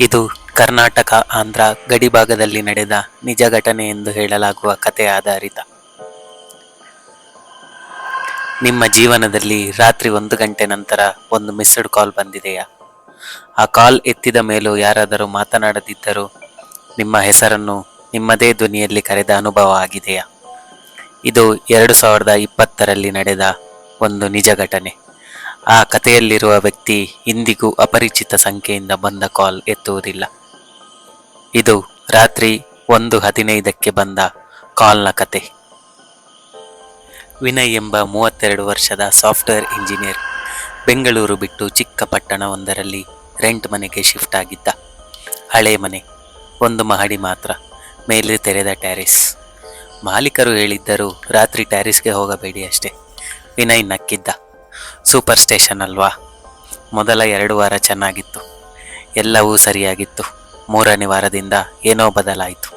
ಇದು ಕರ್ನಾಟಕ, ಆಂಧ್ರ ಗಡಿಭಾಗದಲ್ಲಿ ನಡೆದ ನಿಜ ಘಟನೆ ಎಂದು ಹೇಳಲಾಗುವ ಕತೆ ಆಧಾರಿತ. ನಿಮ್ಮ ಜೀವನದಲ್ಲಿ ರಾತ್ರಿ ಒಂದು ಗಂಟೆ ನಂತರ ಒಂದು ಮಿಸ್ಡ್ ಕಾಲ್ ಬಂದಿದೆಯಾ? ಆ ಕಾಲ್ ಎತ್ತಿದ ಮೇಲೂ ಯಾರಾದರೂ ಮಾತನಾಡದಿದ್ದರೂ ನಿಮ್ಮ ಹೆಸರನ್ನು ನಿಮ್ಮದೇ ಧ್ವನಿಯಲ್ಲಿ ಕರೆದ ಅನುಭವ ಆಗಿದೆಯಾ? ಇದು ಎರಡು ಸಾವಿರದ ಇಪ್ಪತ್ತರಲ್ಲಿ ನಡೆದ ಒಂದು ನಿಜ ಘಟನೆ. ಆ ಕಥೆಯಲ್ಲಿರುವ ವ್ಯಕ್ತಿ ಇಂದಿಗೂ ಅಪರಿಚಿತ ಸಂಖ್ಯೆಯಿಂದ ಬಂದ ಕಾಲ್ ಎತ್ತುವುದಿಲ್ಲ. ಇದು ರಾತ್ರಿ ಒಂದು ಹದಿನೈದಕ್ಕೆ ಬಂದ ಕಾಲ್ನ ಕತೆ. ವಿನಯ್ ಎಂಬ ಮೂವತ್ತೆರಡು ವರ್ಷದ ಸಾಫ್ಟ್ವೇರ್ ಇಂಜಿನಿಯರ್ ಬೆಂಗಳೂರು ಬಿಟ್ಟು ಚಿಕ್ಕ ಪಟ್ಟಣವೊಂದರಲ್ಲಿ ರೆಂಟ್ ಮನೆಗೆ ಶಿಫ್ಟ್ ಆಗಿದ್ದ. ಹಳೆ ಮನೆ, ಒಂದು ಮಹಡಿ ಮಾತ್ರ, ಮೇಲೆ ತೆರೆದ ಟ್ಯಾರಿಸ್ ಮಾಲೀಕರು ಹೇಳಿದ್ದರು ರಾತ್ರಿ ಟ್ಯಾರಿಸ್ಗೆ ಹೋಗಬೇಡಿ ಅಷ್ಟೇ. ವಿನಯ್ ನಕ್ಕಿದ್ದ. ಸೂಪರ್ ಸ್ಟೇಷನ್ ಅಲ್ವಾ? ಮೊದಲ ಎರಡು ವಾರ ಚೆನ್ನಾಗಿತ್ತು. ಎಲ್ಲವೂ ಸರಿಯಾಗಿತ್ತು. ಮೂರನೇ ವಾರದಿಂದ ಏನೋ ಬದಲಾಯಿತು.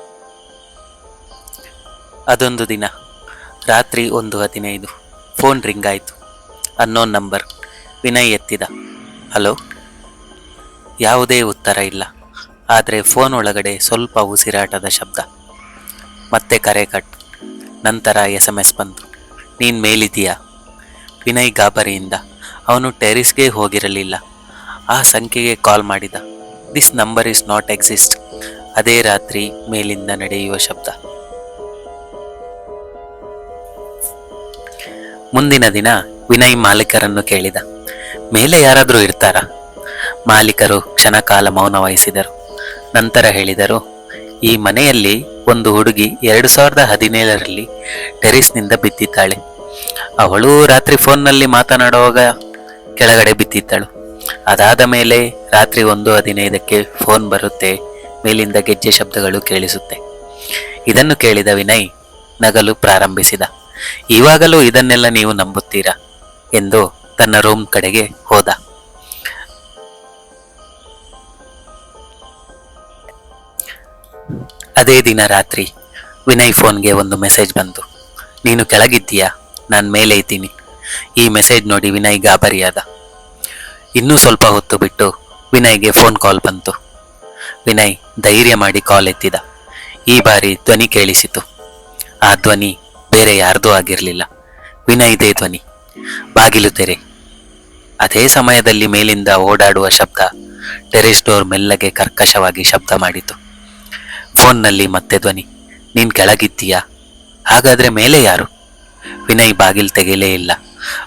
ಅದೊಂದು ದಿನ. ರಾತ್ರಿ ಒಂದು ಹದಿನೈದು. ಫೋನ್ ರಿಂಗ್ ಆಯಿತು. Unknown number. ವಿನಯ್ ಎತ್ತಿದ. ಹಲೋ? ಯಾವುದೇ ಉತ್ತರ ಇಲ್ಲ. ಆದರೆ ಫೋನ್ ಒಳಗಡೆ ಸ್ವಲ್ಪ ಉಸಿರಾಟದ ಶಬ್ದ. ಮತ್ತೆ ಕರೆ ಕಟ್. ನಂತರ ಎಸ್ ಎಂ ಎಸ್ ಬಂತು. ನೀನು ಮೇಲಿದೀಯಾ ವಿನಯ್ ಗಾಬರಿಯಿಂದ ಅವನು ಟೆರಿಸ್ಗೆ ಹೋಗಿರಲಿಲ್ಲ. ಆ ಸಂಖ್ಯೆಗೆ ಕಾಲ್ ಮಾಡಿದ. This number is not exist ಅದೇ ರಾತ್ರಿ ಮೇಲಿಂದ ನಡೆಯುವ ಶಬ್ದ. ಮುಂದಿನ ದಿನ ವಿನಯ್ ಮಾಲೀಕರನ್ನು ಕೇಳಿದ. ಮೇಲೆ ಯಾರಾದರೂ ಇರ್ತಾರಾ? ಮಾಲೀಕರು ಕ್ಷಣಕಾಲ ಮೌನ ವಹಿಸಿದರು. ನಂತರ ಹೇಳಿದರು, ಈ ಮನೆಯಲ್ಲಿ ಒಂದು ಹುಡುಗಿ ಎರಡು ಸಾವಿರದ ಹದಿನೇಳರಲ್ಲಿ ಟೆರಿಸ್ನಿಂದ ಬಿದ್ದಿದ್ದಾಳೆ. ಅವಳು ರಾತ್ರಿ ಫೋನ್ನಲ್ಲಿ ಮಾತನಾಡುವಾಗ ಕೆಳಗಡೆ ಬಿದ್ದಿದ್ದಳು. ಅದಾದ ಮೇಲೆ ರಾತ್ರಿ ಒಂದು ಹದಿನೈದಕ್ಕೆ ಫೋನ್ ಬರುತ್ತೆ, ಮೇಲಿಂದ ಗೆಜ್ಜೆ ಶಬ್ದಗಳು ಕೇಳಿಸುತ್ತೆ. ಇದನ್ನು ಕೇಳಿದ ವಿನಯ್ ನಗಲು ಪ್ರಾರಂಭಿಸಿದ. ಇವಾಗಲೂ ಇದನ್ನೆಲ್ಲ ನೀವು ನಂಬುತ್ತೀರಾ? ಎಂದು ತನ್ನ ರೂಮ್ ಕಡೆಗೆ ಹೋದ. ಅದೇ ದಿನ ರಾತ್ರಿ ವಿನಯ್ ಫೋನ್ಗೆ ಒಂದು ಮೆಸೇಜ್ ಬಂತು. ನೀನು ಕೆಳಗಿದ್ದೀಯಾ? ನಾನು ಮೇಲೆ ಇದ್ದೀನಿ. ಈ ಮೆಸೇಜ್ ನೋಡಿ ವಿನಯ್ ಗಾಬರಿಯಾದ. ಇನ್ನೂ ಸ್ವಲ್ಪ ಹೊತ್ತು ಬಿಟ್ಟು ವಿನಯ್ಗೆ ಫೋನ್ ಕಾಲ್ ಬಂತು. ವಿನಯ್ ಧೈರ್ಯ ಮಾಡಿ ಕಾಲ್ ಎತ್ತಿದ. ಈ ಬಾರಿ ಧ್ವನಿ ಕೇಳಿಸಿತು. ಆ ಧ್ವನಿ ಬೇರೆ ಯಾರ್ದೂ ಆಗಿರಲಿಲ್ಲ. ವಿನಯ್ದೇ ಧ್ವನಿ. ಬಾಗಿಲು ತೆರೆ. ಅದೇ ಸಮಯದಲ್ಲಿ ಮೇಲಿಂದ ಓಡಾಡುವ ಶಬ್ದ ಟೆರೆಸ್ ಡೋರ್ ಮೆಲ್ಲಗೆ ಕರ್ಕಶವಾಗಿ ಶಬ್ದ ಮಾಡಿತು. ಫೋನ್ನಲ್ಲಿ ಮತ್ತೆ ಧ್ವನಿ. ನೀನ್ ಕೆಳಗಿದ್ದೀಯಾ? ಹಾಗಾದರೆ ಮೇಲೆ ಯಾರು? ವಿನಯ್ ಬಾಗಿಲು ತೆಗೆಯಲೇ ಇಲ್ಲ.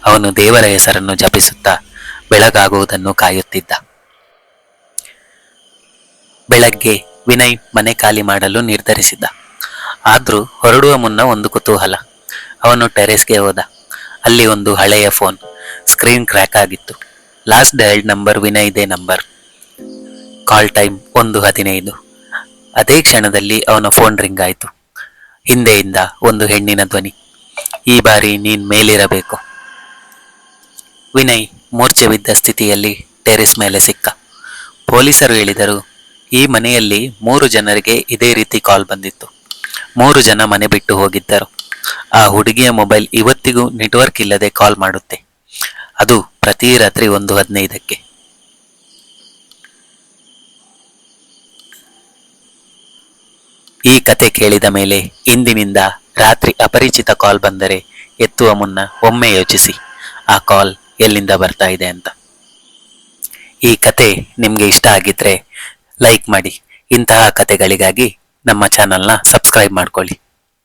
ಅವನು ದೇವರ ಹೆಸರನ್ನು ಜಪಿಸುತ್ತಾ ಬೆಳಗಾಗುವುದನ್ನು ಕಾಯುತ್ತಿದ್ದ. ಬೆಳಗ್ಗೆ ವಿನಯ್ ಮನೆ ಖಾಲಿ ಮಾಡಲು ನಿರ್ಧರಿಸಿದ್ದ. ಆದ್ರೂ ಹೊರಡುವ ಮುನ್ನ ಒಂದು ಕುತೂಹಲ. ಅವನು ಟೆರೆಸ್ಗೆ ಹೋದ. ಅಲ್ಲಿ ಒಂದು ಹಳೆಯ ಫೋನ್, ಸ್ಕ್ರೀನ್ ಕ್ರ್ಯಾಕ್ ಆಗಿತ್ತು. ಲಾಸ್ಟ್ ಡಯಲ್ಡ್ ನಂಬರ್ ವಿನಯ್ದೇ ನಂಬರ್. ಕಾಲ್ ಟೈಮ್ ಒಂದು ಹದಿನೈದು. ಅದೇ ಕ್ಷಣದಲ್ಲಿ ಅವನ ಫೋನ್ ರಿಂಗ್ ಆಯಿತು. ಹಿಂದೆಯಿಂದ ಒಂದು ಹೆಣ್ಣಿನ ಧ್ವನಿ. ಈ ಬಾರಿ ನೀನ್ ಮೇಲಿರಬೇಕು. ವಿನಯ್ ಮೂರ್ಛೆ ಬಿದ್ದ ಸ್ಥಿತಿಯಲ್ಲಿ ಟೆರೆಸ್ ಮೇಲೆ ಸಿಕ್ಕ. ಪೊಲೀಸರು ಹೇಳಿದರು, ಈ ಮನೆಯಲ್ಲಿ ಮೂರು ಜನರಿಗೆ ಇದೇ ರೀತಿ ಕಾಲ್ ಬಂದಿತ್ತು. ಮೂರು ಜನ ಮನೆ ಬಿಟ್ಟು ಹೋಗಿದ್ದರು. ಆ ಹುಡುಗಿಯ ಮೊಬೈಲ್ ಇವತ್ತಿಗೂ ನೆಟ್ವರ್ಕ್ ಇಲ್ಲದೆ ಕಾಲ್ ಮಾಡುತ್ತೆ. ಅದು ಪ್ರತಿ ರಾತ್ರಿ ಒಂದು ಹದಿನೈದಕ್ಕೆ. ಈ ಕತೆ ಕೇಳಿದ ಮೇಲೆ ಇಂದಿನಿಂದ ರಾತ್ರಿ ಅಪರಿಚಿತ ಕಾಲ್ ಬಂದರೆ ಎತ್ತುವ ಮುನ್ನ ಒಮ್ಮೆ ಯೋಚಿಸಿ, ಆ ಕಾಲ್ ಎಲ್ಲಿಂದ ಬರ್ತಾ ಇದೆ ಅಂತ. ಈ ಕತೆ ನಿಮಗೆ ಇಷ್ಟ ಆಗಿದ್ರೆ ಲೈಕ್ ಮಾಡಿ, ಇಂತಹ ಕತೆಗಳಿಗಾಗಿ ನಮ್ಮ ಚಾನಲ್ನ ಸಬ್ಸ್ಕ್ರೈಬ್ ಮಾಡ್ಕೊಳ್ಳಿ.